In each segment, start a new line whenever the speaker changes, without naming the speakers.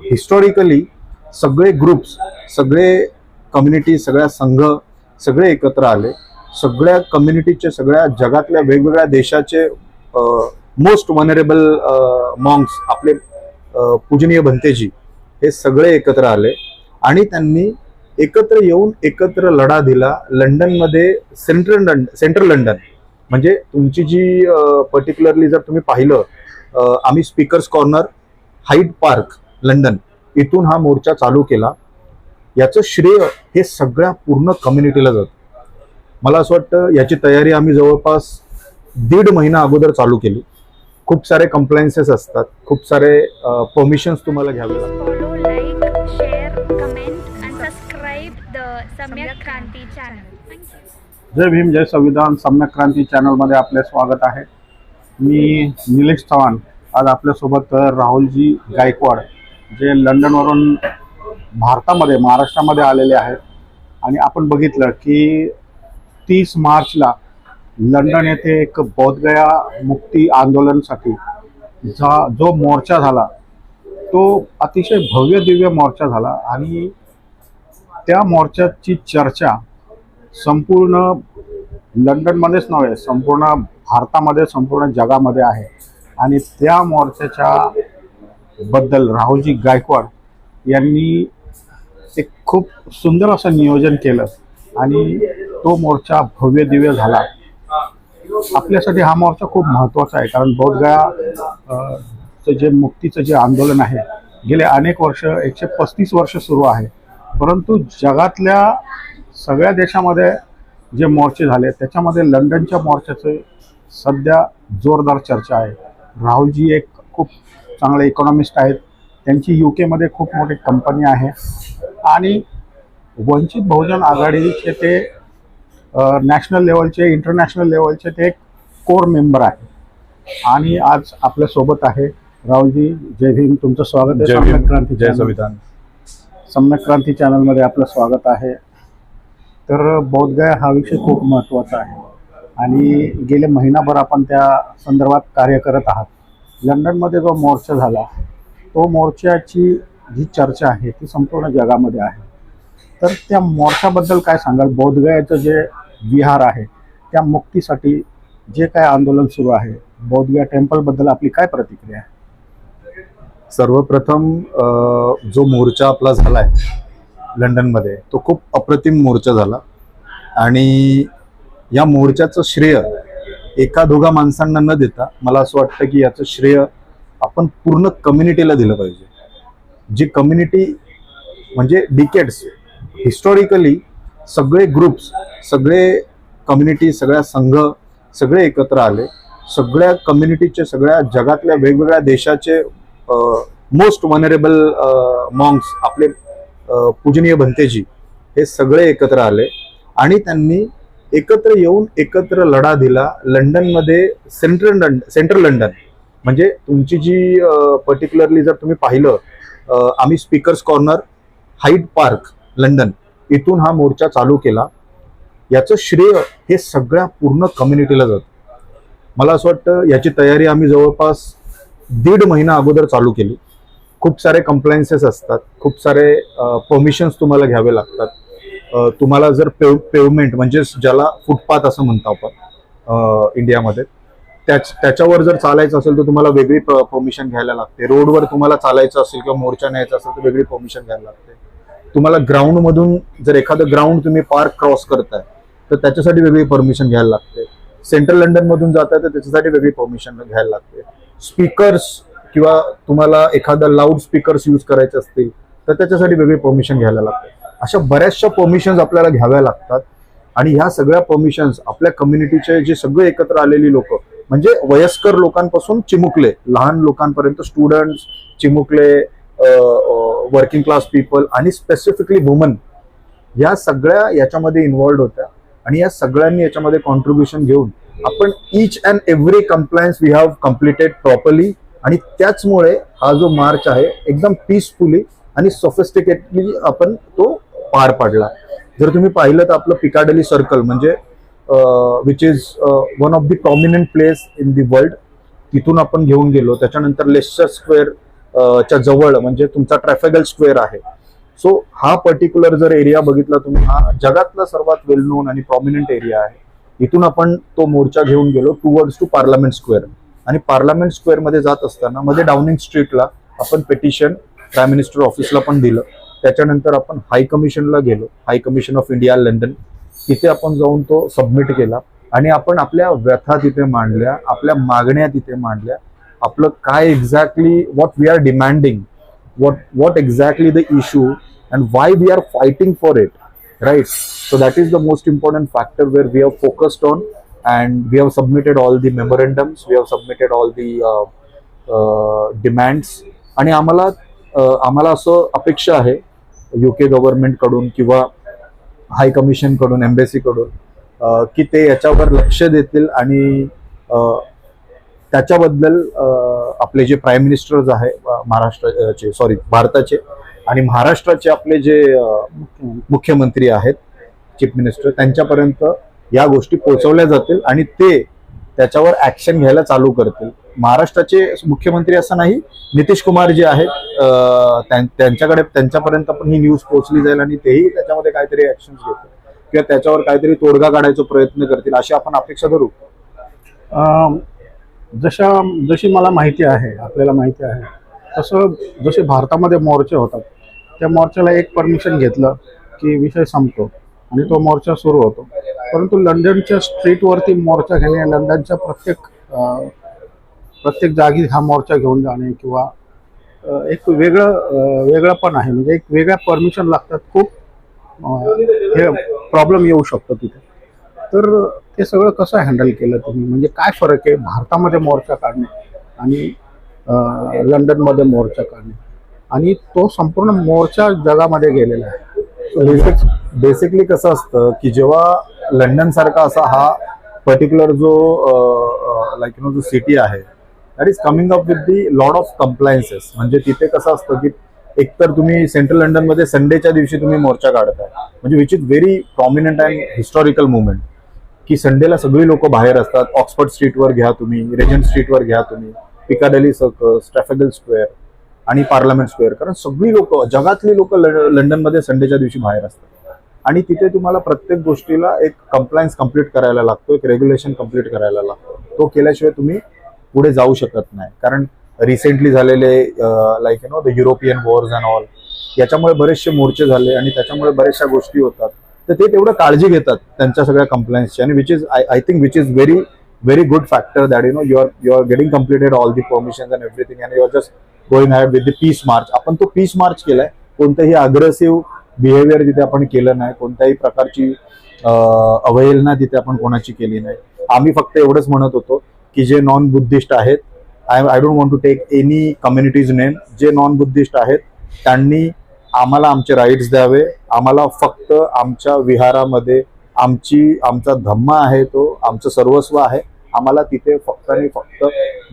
Historically सगळे groups सगळे community सगळ्या संघ सगळे एकत्र आले. सगळ्या कम्युनिटीचे सगळ्या जगातल्या वेगवेगळ्या देशाचे मोस्ट वनरेबल मॉंग्स आपले पूजनीय भंतेजी हे सगळे एकत्र आले आणि त्यांनी एकत्र येऊन एकत्र लढा दिला लंडनमध्ये सेंट्रल लंडन सेंट्रल लंडन. म्हणजे तुमची जी पर्टिक्युलरली जर तुम्ही पाहिलं आम्ही speakers corner Hyde park London. इथून हा मोर्चा चालू केला. याचं श्रेय हे सगळ्या पूर्ण कम्युनिटीला जातं. मला असं वाटतं याची तयारी आम्ही जवळपास दीड महिना अगोदर चालू केली. खूप सारे कंप्लायन्सेस असतात. खूप सारे परमिशन्स तुम्हाला घ्यावे लागतात.
जय भीम जय संविधान. सम्यक क्रांती चॅनलमध्ये आपले स्वागत आहे. मी निलेश चव्हाण. आज आपल्यासोबत राहुलजी गायकवाड जे लंडनवरून भारतामध्ये महाराष्ट्रामध्ये आलेले आहेत. आणि आपण बघितलं की तीस मार्चला लंडन येथे एक बौद्धगया मुक्ती आंदोलनासाठी जा जो मोर्चा झाला तो अतिशय भव्य दिव्य मोर्चा झाला. आणि त्या मोर्चाची चर्चा संपूर्ण लंडनमध्येच नव्हे संपूर्ण भारतामध्ये संपूर्ण जगामध्ये आहे. आणि त्या मोर्चाच्या बद्दल राहुलजी गायकवाड यांनी एक खूप सुंदर असं नियोजन केलं आणि तो मोर्चा भव्य दिव्य झाला. आपल्यासाठी हा मोर्चा खूप महत्त्वाचा आहे कारण बौद्धगया जे मुक्तीचं जे आंदोलन आहे गेले अनेक वर्ष एकशे पस्तीस वर्ष सुरू आहे. परंतु जगातल्या सगळ्या देशामध्ये जे मोर्चे झाले त्याच्यामध्ये लंडनच्या मोर्चाचे सध्या जोरदार चर्चा आहे. राहुलजी एक खूप चांगले इकॉनॉमिस्ट आहेत. त्यांची यू केमध्ये खूप मोठी कंपनी आहे. आणि वंचित बहुजन आघाडीचे ते नॅशनल लेवलचे इंटरनॅशनल लेवलचे ते एक कोर मेंबर आहे. आणि आज आपल्यासोबत आहे राहुलजी. जय भीम. तुमचं स्वागत आहे. सम्यक क्रांती
जय. संविधान.
सम्यक क्रांती चॅनलमध्ये आपलं स्वागत आहे. तर बौद्धगया हा विषय खूप महत्त्वाचा आहे. आणि गेले महिनाभर आपण त्या संदर्भात कार्य करत आहात. लंडनमध्ये जो मोर्चा झाला तो मोर्चाची जी चर्चा आहे ती संपूर्ण जगामध्ये आहे. तर त्या मोर्चाबद्दल काय सांगाल? बौद्धगयाचं जे विहार आहे त्या मुक्तीसाठी जे काय आंदोलन सुरू आहे बौद्धगया टेम्पलबद्दल आपली काय प्रतिक्रिया आहे?
सर्वप्रथम जो मोर्चा आपला झालाय लंडनमध्ये तो खूप अप्रतिम मोर्चा झाला. आणि या मोर्चाचं श्रेय एका दोघा माणसांना न देता मला असं वाटतं की याचं श्रेय आपण पूर्ण कम्युनिटीला दिलं पाहिजे. जी कम्युनिटी म्हणजे डिकेट्स हिस्टॉरिकली सगळे ग्रुप्स सगळे कम्युनिटी सगळ्या संघ सगळे एकत्र आले. सगळ्या कम्युनिटीचे सगळ्या जगातल्या वेगवेगळ्या देशाचे मोस्ट वनरेबल मॉंग्स आपले पूजनीय भंतेजी हे सगळे एकत्र आले. आणि त्यांनी एकत्र येऊन एकत्र लढा दिला. लंडनमध्ये सेंट्रल लंडन सेंट्रल लंडन म्हणजे तुमची जी पर्टिक्युलरली जर तुम्ही पाहिलं आम्ही speakers corner Hyde park London इथून हा मोर्चा चालू केला. याचं श्रेय हे सगळ्या पूर्ण कम्युनिटीला जातं. मला असं वाटतं याची तयारी आम्ही जवळपास दीड महिना अगोदर चालू केली. खूप सारे कंप्लायन्सेस असतात. खूप सारे परमिशन्स तुम्हाला घ्यावे लागतात. तुम्हाला जर पेव पेवमेंट म्हणजे ज्याला फुटपाथ असं म्हणतो आपण इंडियामध्ये त्याच त्याच्यावर जर चालायचं असेल तर तुम्हाला वेगळी परमिशन घ्यायला लागते. रोडवर तुम्हाला चालायचं असेल किंवा मोर्चा न्यायचा असेल तर वेगळी परमिशन घ्यायला लागते. तुम्हाला ग्राउंडमधून जर एखादं ग्राउंड तुम्ही पार्क क्रॉस करताय तर त्याच्यासाठी वेगळी परमिशन घ्यायला लागते. सेंट्रल लंडनमधून जात आहे तर त्याच्यासाठी वेगळी परमिशन घ्यायला लागते. स्पीकर्स किंवा तुम्हाला एखादा लाऊड स्पीकर्स यूज करायचे असतील तर त्याच्यासाठी वेगळी परमिशन घ्यायला लागते. अशा बऱ्याचशा परमिशन्स आपल्याला घ्याव्या लागतात. आणि ह्या सगळ्या परमिशन्स आपल्या कम्युनिटीचे जे सगळे एकत्र आलेली लोक म्हणजे वयस्कर लोकांपासून चिमुकले लहान लोकांपर्यंत स्टुडंट्स चिमुकले वर्किंग क्लास पीपल आणि स्पेसिफिकली वुमन या सगळ्या याच्यामध्ये इन्व्हॉल्ड होत्या. आणि या सगळ्यांनी याच्यामध्ये कॉन्ट्रीब्युशन घेऊन आपण each and every compliance we have completed properly आणि त्याचमुळे हा जो मार्च आहे एकदम पीसफुली आणि सोफिस्टिकेटली आपण तो पार पाडला. जर तुम्ही पाहिलं तर आपलं पिकाडली सर्कल म्हणजे which is one of the prominent place in the world तिथून आपण घेऊन गेलो. त्याच्यानंतर लेस्टर स्क्वेअर च्या जवळ म्हणजे तुमचा ट्रॅफेगल स्क्वेअर आहे. सो हा पर्टिक्युलर जर एरिया बघितला तुम्ही हा जगातला सर्वात वेल नोन आणि प्रॉमिनंट एरिया आहे. इथून आपण तो मोर्चा घेऊन गेलो टुवर्ड्स टू पार्लमेंट स्क्वेअर आणि पार्लमेंट स्क्वेअरमध्ये जात असताना मध्ये डाउनिंग स्ट्रीटला आपण पेटिशन प्राईम मिनिस्टर ऑफिसला पण दिलं. त्याच्यानंतर आपण हाय कमिशनला गेलो. High commission of India London तिथे आपण जाऊन तो सबमिट केला. आणि आपण आपल्या व्यथा तिथे मांडल्या आपल्या मागण्या तिथे मांडल्या. आपलं काय exactly what we are demanding what what exactly the issue and why we are fighting for it right so that is the most important factor where we have focused on and we have submitted all the memorandums we have submitted all the demands आणि आम्हाला uh, आम्हाला असं अपेक्षा आहे UK गव्हर्नमेंटकडून किंवा हाय कमिशनकडून embassy कडून की ते याच्यावर लक्ष देतील आणि त्याच्याबद्दल आपले जे प्राईम मिनिस्टर्स आहे महाराष्ट्राचे सॉरी भारताचे आणि महाराष्ट्राचे आपले जे मुख्यमंत्री आहेत चीफ मिनिस्टर त्यांच्यापर्यंत या गोष्टी पोहोचवल्या जातील आणि ते त्याच्यावर ऍक्शन घ्यायला चालू करतील. महाराष्ट्राचे मुख्यमंत्री असं नाही नितीश कुमार जे आहेत त्यां- त्यांच्याकडे त्यांच्यापर्यंत पण ही न्यूज पोहोचली जाईल आणि तेही त्याच्यामध्ये काहीतरी ऍक्शन घेतील. किंवा त्याच्यावर काहीतरी तोडगा काढायचा प्रयत्न करतील अशी आपण अपेक्षा धरू.
जशा जशी मला माहिती आहे आपल्याला माहिती आहे तसं जसे भारतामध्ये मोर्चे होतात त्या मोर्चाला एक परमिशन घेतलं की विषय संपतो आणि तो मोर्चा सुरू होतो. परंतु लंडनच्या स्ट्रीटवरती मोर्चा घेणे लंडनच्या प्रत्येक प्रत्येक जागी हा मोर्चा घेऊन जाणे किंवा एक वेगळं वेगळं पण आहे. म्हणजे एक वेगळ्या परमिशन लागतात खूप. हे प्रॉब्लेम येऊ शकतो तिथे. तर ते सगळं कसं हँडल केलं तुम्ही? म्हणजे काय फरक आहे भारतामध्ये मोर्चा काढणे आणि लंडनमध्ये मोर्चा काढणे? आणि तो संपूर्ण मोर्चा जगामध्ये गेलेला आहे.
बेसिक बेसिकली कसं असतं की जेव्हा लंडन सारखा असा हा पर्टिक्युलर जो लाईक यु नो जो सिटी आहे that is coming up with the load of compliances म्हणजे तिथे कसं असतं की एकतर तुम्ही सेंट्रल लंडनमध्ये संडेच्या दिवशी तुम्ही मोर्चा काढताय. म्हणजे which is very prominent and historical movement की संडेला सगळी लोक बाहेर असतात. ऑक्सफर्ड स्ट्रीटवर घ्या तुम्ही रेजन स्ट्रीटवर घ्या तुम्ही पिकाडेली सर्कस ट्रॅफेगल स्क्वेअर आणि पार्लमेंट स्क्वेअर कारण सगळी लोक जगातली लोक लंडनमध्ये संडेच्या दिवशी बाहेर असतात. आणि तिथे तुम्हाला प्रत्येक गोष्टीला एक कंप्लायन्स कंप्लीट करायला लागतो एक रेग्युलेशन कंप्लीट करायला लागतो. तो केल्याशिवाय तुम्ही पुढे जाऊ शकत नाही. कारण रिसेंटली झालेले like you know the European wars and all याच्यामुळे बरेचसे मोर्चे झाले आणि त्याच्यामुळे बऱ्याचशा गोष्टी होतात. तर ते तेवढं काळजी घेतात त्यांच्या सगळ्या कंप्लायन्सची आणि which is I I think which is very very good factor that you know you are you are getting completed all the permission and everything and you are just going ahead with the peace march आपण तो piece March केलाय. कोणतंही aggressive behaviour तिथे आपण केलं नाही कोणत्याही प्रकारची अवहेलना तिथे आपण कोणाची केली नाही. आम्ही फक्त एवढंच म्हणत होतो की जे नॉन बुद्धिस्ट आहेत I I don't want to take any communities name जे नॉन बुद्धिस्ट आहेत त्यांनी आम्हाला आमचे राईट्स द्यावे. आम्हाला फक्त आमच्या विहारामध्ये आमची आमचा धम्मा आहे तो आमचं सर्वस्व आहे. आम्हाला तिथे फक्त आणि फक्त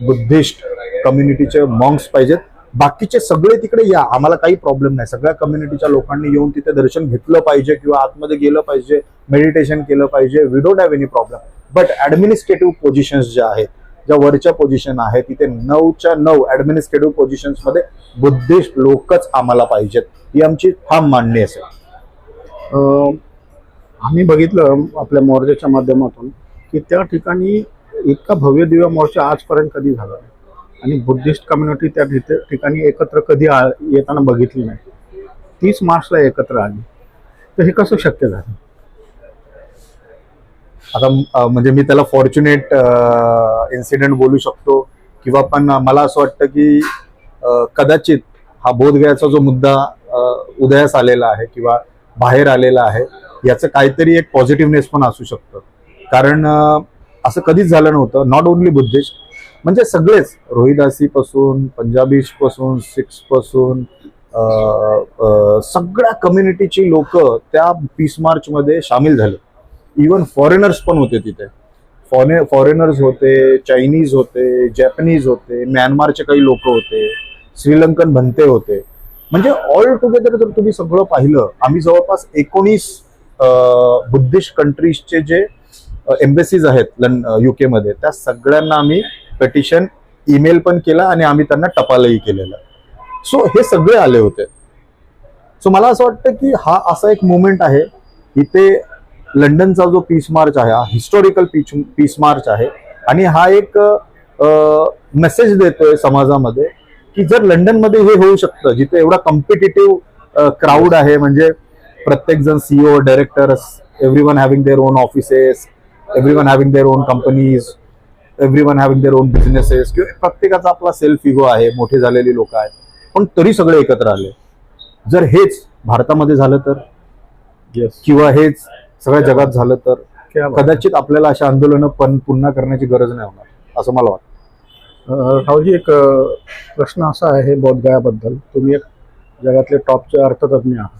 बुद्धिस्ट कम्युनिटीचे मॉन्क्स पाहिजेत. बाकीचे सगळे तिकडे या. आम्हाला काही प्रॉब्लेम नाही. सगळ्या कम्युनिटीच्या लोकांनी येऊन तिथे दर्शन घेतलं पाहिजे किंवा आतमध्ये गेलं पाहिजे मेडिटेशन केलं पाहिजे. We don't have any problem but administrative positions ज्या आहेत ज्या वरच्या पोझिशन आहेत तिथे नऊच्या नऊ ऍडमिनिस्ट्रेटिव्ह पोझिशन्समध्ये बुद्धिस्ट लोकच आम्हाला पाहिजेत ही आमची ठाम मांडणी असेल.
आम्ही बघितलं आपल्या मोर्चाच्या माध्यमातून की त्या ठिकाणी इतका भव्य दिव्य मोर्चा आजपर्यंत कधी झाला नाही. आणि बुद्धिस्ट कम्युनिटी त्या ठिकाणी एकत्र कधी आ- येताना बघितली नाही. तीस मार्चला एकत्र आली. तर हे कसं शक्य झालं?
आता म्हणजे मी त्याला फॉर्च्युनेट इन्सिडेंट बोलू शकतो. किंवा पण मला असं वाटतं की कदाचित हा बोधगयाचा जो मुद्दा उदयास आलेला आहे किंवा बाहेर आलेला आहे याचं काहीतरी एक पॉझिटिव्हनेस पण असू शकतं. कारण असं कधीच झालं नव्हतं. नॉट ओनली बुद्धिस्ट म्हणजे सगळेच. रोहिदासीपासून पंजाबीजपासून सिक्सपासून सगळ्या कम्युनिटीची लोक त्या पीस मार्चमध्ये सामील झाले. इवन फॉरेनर्स पण होते तिथे. फॉरे फॉरेनर्स होते चायनीज होते जॅपनीज होते म्यानमारचे काही लोक होते श्रीलंकन भंते होते. म्हणजे ऑल टुगेदर जर तुम्ही सगळं पाहिलं आम्ही जवळपास एकोणीस बुद्धिस्ट कंट्रीजचे जे एम्बेसीज आहेत लन युकेमध्ये त्या सगळ्यांना आम्ही पेटिशन ईमेल पण केला आणि आम्ही त्यांना टपालही केलेलं. सो हे सगळे आले होते. सो मला असं वाटतं की हा असा एक मुवमेंट आहे इथे लंडनचा जो पीस मार्च आहे हा हिस्टॉरिकल पीच पीस मार्च आहे. आणि हा एक मेसेज देतोय समाजामध्ये की जर लंडनमध्ये हे होऊ शकतं जिथे एवढा कॉम्पिटेटिव्ह क्राऊड आहे म्हणजे प्रत्येक जण CEO directors every one having their own offices every one having their own companies every one having their own businesses किंवा प्रत्येकाचा आपला सेल्फ इगो आहे मोठे झालेली लोक आहेत पण तरी सगळे एकत्र आले. जर हेच भारतामध्ये झालं तर?
येस
किंवा हेच सगळ्या जगात झालं तर कदाचित आपल्याला अशा आंदोलनं पण पुन्हा करण्याची गरज नाही होणार असं मला वाटतं.
राहुलजी एक प्रश्न असा आहे बोधगयाबद्दल. तुम्ही एक जगातले टॉपचे अर्थतज्ञ आहात.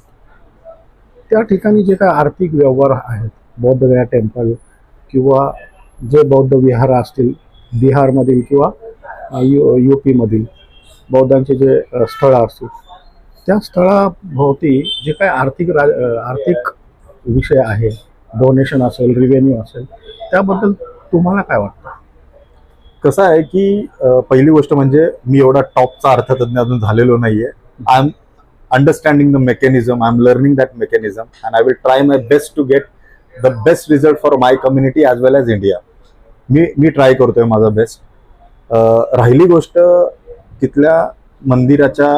त्या ठिकाणी जे काय आर्थिक व्यवहार आहेत बौद्धगया टेम्पल किंवा जे बौद्ध विहार असतील बिहारमधील किंवा यू यू पीमधील बौद्धांचे जे स्थळं असतील त्या स्थळाभोवती जे काय आर्थिक रा अ, आर्थिक विषय आहे डोनेशन असेल रिव्हेन्यू असेल त्याबद्दल तुम्हाला काय वाटतं?
कसं आहे की पहिली गोष्ट म्हणजे मी एवढा टॉपचा अर्थतज्ञ अजून झालेलो नाहीये. I am understanding the mechanism I am learning that mechanism and I will try my best to get the best result for my community as well as India मी मी ट्राय करतोय माझा बेस्ट राहिली गोष्ट तिथल्या मंदिराच्या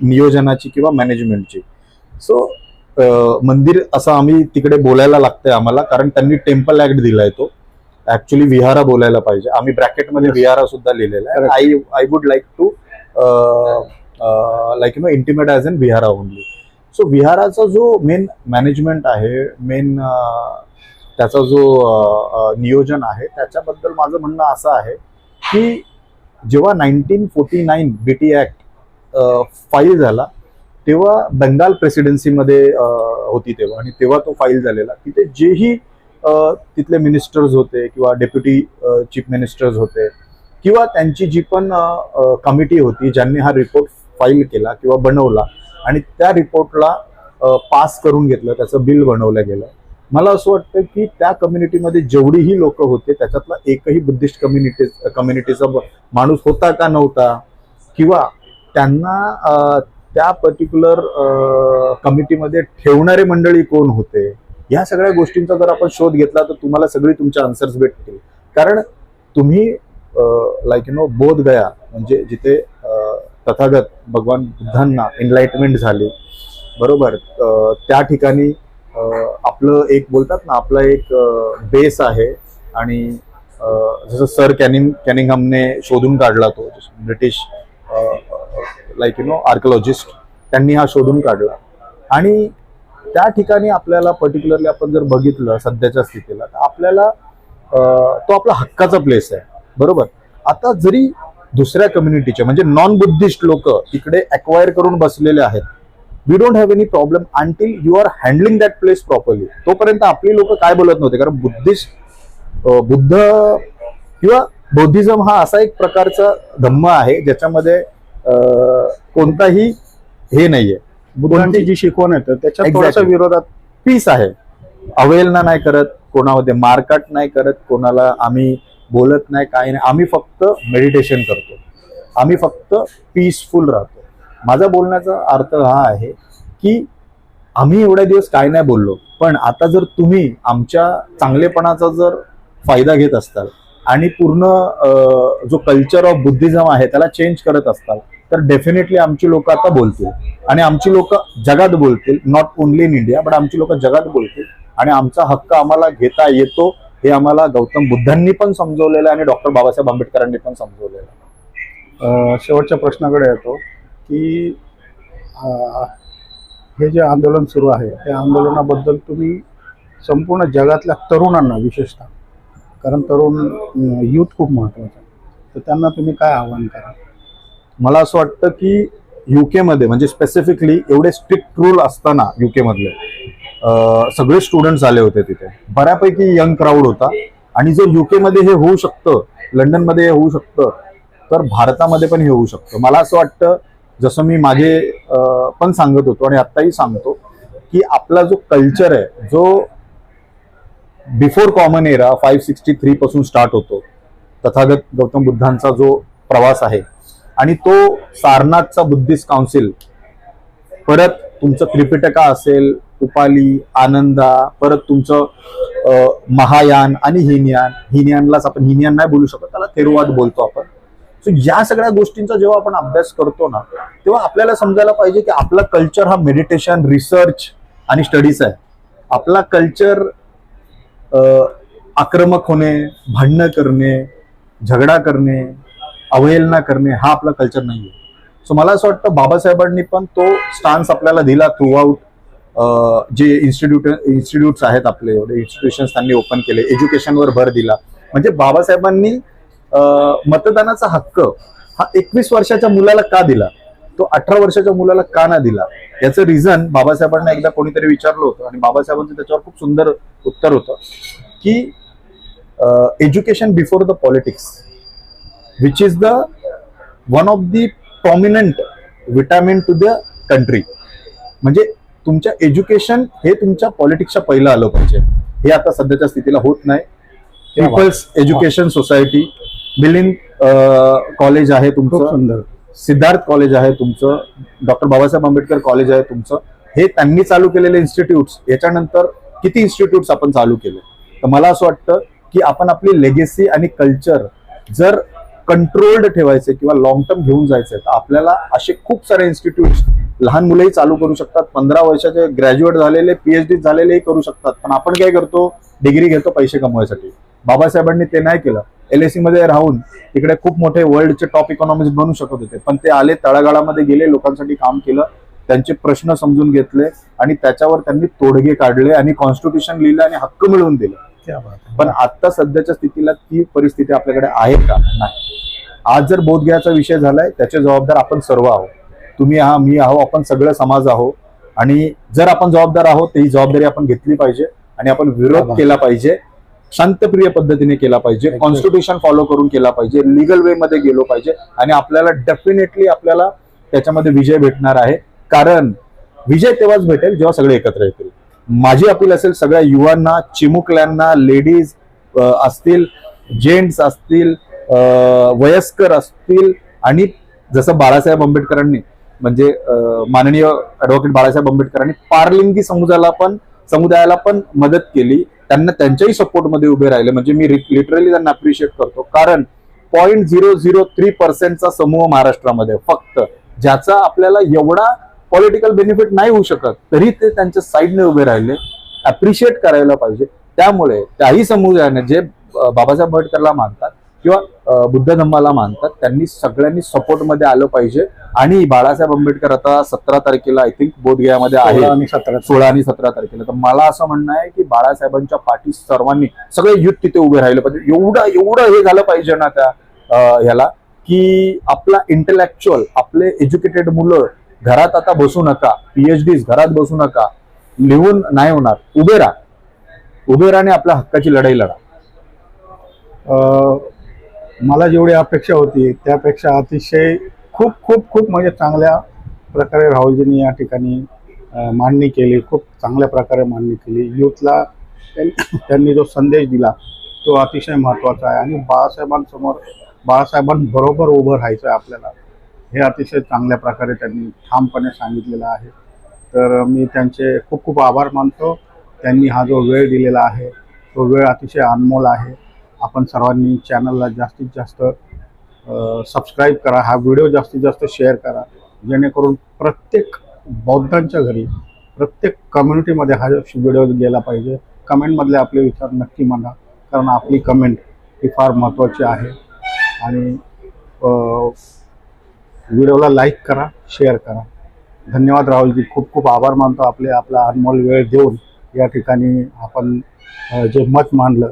नियोजनाची किंवा मॅनेजमेंटची सो मंदिर असं आम्ही तिकडे बोलायला लागतंय आम्हाला कारण त्यांनी टेम्पल ऍक्ट दिलाय तो ऍक्च्युली विहारा बोलायला पाहिजे आम्ही ब्रॅकेटमध्ये. विहारा सुद्धा लिहिलेला आहे. I I would like to like you know intimate as an vihara only so विहाराचा जो मेन मॅनेजमेंट आहे मेन त्याचा जो नियोजन आहे त्याच्याबद्दल माझं म्हणणं असं आहे की जेव्हा nineteen forty nine BT act act फाईल झाला तेव्हा बंगाल प्रेसिडेन्सीमध्ये होती तेव्हा. आणि तेव्हा तो फाईल झालेला. तिथे जेही तिथले मिनिस्टर्स होते किंवा डेप्युटी चीफ मिनिस्टर्स होते किंवा त्यांची जी पण कमिटी होती ज्यांनी हा रिपोर्ट फाईल केला किंवा बनवला आणि त्या रिपोर्टला पास करून घेतलं त्याचं बिल बनवलं गेलं. मला असं वाटतं की त्या कम्युनिटीमध्ये जेवढीही लोक होते त्याच्यातला एकही बुद्धिस्ट कम्युनिटी कम्युनिटीचा माणूस होता का नव्हता किंवा त्यांना त्या पर्टिक्युलर कमिटीमध्ये ठेवणारे मंडळी कोण होते? या सगळ्या गोष्टींचा जर आपण शोध घेतला तर तुम्हाला सगळी तुमच्या आन्सर्स भेटतील. कारण तुम्ही लाईक यु नो बोध गया म्हणजे जिथे तथागत भगवान बुद्धांना एनलाइटमेंट झाली बरोबर? त्या ठिकाणी आपलं एक बोलतात ना आपला एक बेस आहे आणि जसं सर कॅनिंग कॅनिंगमने शोधून काढला तो British like you know archaeologist त्यांनी हा शोधून काढला. आणि त्या ठिकाणी आपल्याला पर्टिक्युलरली आपण जर बघितलं सध्याच्या स्थितीला तर आपल्याला तो आपला हक्काचा प्लेस आहे. बरोबर? आता जरी दुसऱ्या कम्युनिटीचे म्हणजे नॉन बुद्धिस्ट लोक तिकडे अक्वायर करून बसलेले आहेत we don't have any problem until you are handling that place properly तोपर्यंत आपली लोक काय बोलत नव्हते? कारण बुद्धिस्ट बुद्ध किंवा बौद्धिझम हा असा एक प्रकारचा धम्म आहे ज्याच्यामध्ये कोणताही हे नाहीये.
बुद्धांची जी शिकवण आहे त्याच्या. थोड्याशा विरोधात
पीस आहे. अवहेलना नाही करत कोणामध्ये मारकाट नाही करत कोणाला आम्ही बोलत नाही काही नाही. आम्ही फक्त मेडिटेशन करतो. आम्ही फक्त पीसफुल राहतो. माझा बोलण्याचा अर्थ हा आहे की आम्ही एवढ्या दिवस काय नाही बोललो पण आता जर तुम्ही आमच्या चांगलेपणाचा जर फायदा घेत असताल आणि पूर्ण जो कल्चर ऑफ बुद्धिझम आहे त्याला चेंज करत असताल तर डेफिनेटली आमची लोक आता बोलतील. आणि आमची लोक जगात बोलतील. Not only in India but आमची लोक जगात बोलतील. आणि आमचा हक्क आम्हाला घेता येतो हे आम्हाला गौतम बुद्धांनी पण समजवलेलं आहे आणि डॉक्टर बाबासाहेब आंबेडकरांनी पण समजवलेलं आहे.
शेवटच्या प्रश्नाकडे येतो की हे जे आंदोलन सुरू आहे त्या आंदोलनाबद्दल तुम्ही संपूर्ण जगातल्या तरुणांना विशेषतः कारण तरुण यूथ खूप महत्वाचं आहे. तर त्यांना तुम्ही काय आव्हान करा
मला असं वाटतं की युकेमध्ये म्हणजे स्पेसिफिकली एवढे स्ट्रिक्ट रूल असताना युकेमधले सगळे स्टुडंट्स आले होते तिथे. बऱ्यापैकी यंग क्राऊड होता. आणि जर युकेमध्ये हे होऊ शकतं लंडनमध्ये हे होऊ शकतं तर भारतामध्ये पण हे होऊ शकतं. मला असं वाटतं जसं मी मागे पण सांगत होतो आणि आत्ताही सांगतो की आपला जो कल्चर आहे जो before common era five sixty three पासून स्टार्ट होतो. तथागत गौतम बुद्धांचा जो प्रवास आहे आणि तो सारनाथचा बुद्धिस्ट काउन्सिल परत तुमचं त्रिपिटका असेल उपाली आनंदा परत तुमचं महायान आणि हिनयान. हिनयानलाच आपण हिनयान नाही बोलू शकत त्याला थेरवाद बोलतो आपण. सो या सगळ्या गोष्टींचा जेव्हा आपण अभ्यास करतो ना तेव्हा आपल्याला समजायला पाहिजे की आपला कल्चर हा मेडिटेशन रिसर्च आणि स्टडीज आहे. आपला कल्चर आक्रमक होणे भांडणं करणे झगडा करणे अवहेलना करणे हा आपला कल्चर नाही आहे सो मला असं वाटतं बाबासाहेबांनी पण तो स्टान्स आपल्याला दिला थ्रू आउट जे इन्स्टिट्यूट इन्स्टिट्यूट्स आहेत आपले एवढे इन्स्टिट्यूशन्स त्यांनी ओपन केले एज्युकेशनवर भर दिला. म्हणजे बाबासाहेबांनी मतदानाचा हक्क हा एकवीस वर्षाच्या मुलाला का दिला? तो अठरा वर्षाच्या मुलाला का ना दिला? याचं रिझन बाबासाहेबांना एकदा कोणीतरी विचारलं होतं आणि बाबासाहेबांचं त्याच्यावर खूप सुंदर उत्तर होतं की education before the politics which is the one of the prominent vitamin to the country म्हणजे तुमच्या एज्युकेशन हे तुमच्या पॉलिटिक्सच्या पहिलं आलं पाहिजे. हे आता सध्याच्या स्थितीला होत नाही. Peoples education society Milind college आहे तुमचं. सिद्धार्थ कॉलेज आहे तुमचं डॉक्टर बाबासाहेब आंबेडकर कॉलेज आहे तुमचं. हे त्यांनी चालू केलेले इन्स्टिट्यूट्स याच्यानंतर किती इन्स्टिट्यूट्स आपण चालू केले? तर मला असं वाटतं की आपण आपली लेगेसी आणि कल्चर जर कंट्रोल्ड ठेवायचे किंवा लॉंग टर्म घेऊन जायचे तर आपल्याला असे खूप सारे इन्स्टिट्यूट्स लहान मुलंही चालू करू शकतात पंधरा वर्षाचे ग्रॅज्युएट झालेले पीएचडी झालेलेही करू शकतात. पण आपण काय करतो? डिग्री घेतो पैसे कमवायसाठी. बाबासाहेबांनी ते नाही केलं. एलमध्ये राहून तिकडे खूप मोठे वर्ल्डचे टॉप इकॉनॉमिस्ट बनू शकत होते. पण ते आले तळागाळामध्ये गेले लोकांसाठी काम केलं त्यांचे प्रश्न समजून घेतले आणि त्याच्यावर त्यांनी तोडगे काढले आणि कॉन्स्टिट्यूशन लिहिलं आणि हक्क मिळवून दिले.
क्या बात आहे.
पण आता सध्याच्या स्थितीला ती परिस्थिती आपल्याकडे आहे का? नाही. आज जर बोधघ्याचा विषय झालाय त्याचे जबाबदार आपण सर्व आहोत. तुम्ही आहा मी आहो आपण सगळं समाज आहो आणि जर आपण जबाबदार आहोत ही जबाबदारी आपण घेतली पाहिजे आणि आपण विरोध. केला पाहिजे. शांतप्रिय पद्धतीने केला पाहिजे. कॉन्स्टिट्यूशन फॉलो करून केला पाहिजे लिगल वे मध्ये गेलो पाहिजे आणि आपल्याला डेफिनेटली आपल्याला त्याच्यामध्ये विजय भेटणार आहे. कारण विजय तेव्हाच भेटेल जेव्हा सगळे एकत्र येतील. माझी अपील असेल सगळ्या युवांना चिमुकल्यांना लेडीज असतील जेंट्स असतील वयस्कर असतील आणि जसं बाळासाहेब आंबेडकरांनी म्हणजे माननीय ऍडव्होकेट बाळासाहेब आंबेडकरांनी पारलिंगी समुदायाला पण समुदायाला पण मदत केली. त्यांना त्यांच्याही सपोर्टमध्ये उभे राहिले. म्हणजे मी लिटरली त्यांना अप्रिशिएट करतो. कारण पॉईंट झिरो झिरो थ्री पर्सेंटचा समूह महाराष्ट्रामध्ये फक्त ज्याचा आपल्याला एवढा पॉलिटिकल बेनिफिट नाही होऊ शकत तरी ते त्यांच्या साईडने उभे राहिले. अप्रिशिएट करायला पाहिजे. त्यामुळे त्याही समुदायाने जे बाबासाहेब आंबेडकरला मानतात किंवा बुद्ध धम्माला मानतात. त्यांनी सगळ्यांनी सपोर्टमध्ये आलं पाहिजे. आणि बाळासाहेब आंबेडकर आता सतरा तारखेला आय थिंक बोधगयामध्ये आहे
सोळा आणि सतरा
सोळा आणि सतरा तारखेला. तर मला असं म्हणणं आहे की बाळासाहेबांच्या पाठी सर्वांनी सगळे युथ तिथे उभे राहिले पाहिजे. एवढं एवढं हे झालं पाहिजे ना त्या ह्याला की आपला इंटेलेक्च्युअल आपले एज्युकेटेड मुलं घरात आता बसू नका. पीएचडी घरात बसू नका. लिहून नाही होणार. उभे राहा. उभे राहा आणि आपल्या हक्काची लढाई लढा.
अं, मला जेवढी अपेक्षा होती त्यापेक्षा अतिशय खूप खूप खूप म्हणजे चांगल्या प्रकारे राहुलजींनी या ठिकाणी मांडणी केली खूप चांगल्या प्रकारे मांडणी केली. युथला त्यांनी जो संदेश दिला तो अतिशय महत्त्वाचा आहे आणि बाळासाहेबांसमोर बाळासाहेबांबरोबर उभं राहायचं आहे आपल्याला हे अतिशय चांगल्या प्रकारे त्यांनी ठामपणे सांगितलेलं आहे. तर मी त्यांचे खूप खूप आभार मानतो. त्यांनी हा जो वेळ दिलेला आहे तो वेळ अतिशय अनमोल आहे. आपण सर्वांनी चॅनलला जास्तीत जास्त सबस्क्राईब करा हा व्हिडिओ जास्तीत जास्त शेअर करा. जेणेकरून प्रत्येक बौद्धांच्या घरी प्रत्येक कम्युनिटीमध्ये हा व्हिडिओ गेला पाहिजे. कमेंटमधले आपले विचार नक्की मांडा. कारण आपली कमेंट ही फार महत्त्वाची आहे. आणि व्हिडिओला लाईक करा शेअर करा. धन्यवाद राहुलजी. खूप खूप आभार मानतो आपले आपला अनमोल वेळ देऊन या ठिकाणी आपण जे मत मांडलं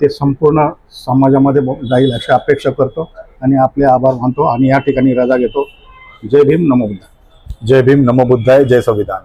ते संपूर्ण समाजामध्ये जाईल अशी अपेक्षा करतो आणि आपले आभार मानतो आणि या ठिकाणी रजा घेतो. जय भीम नमोबुद्ध
जय भीम नमो बुद्धाय जय संविधान.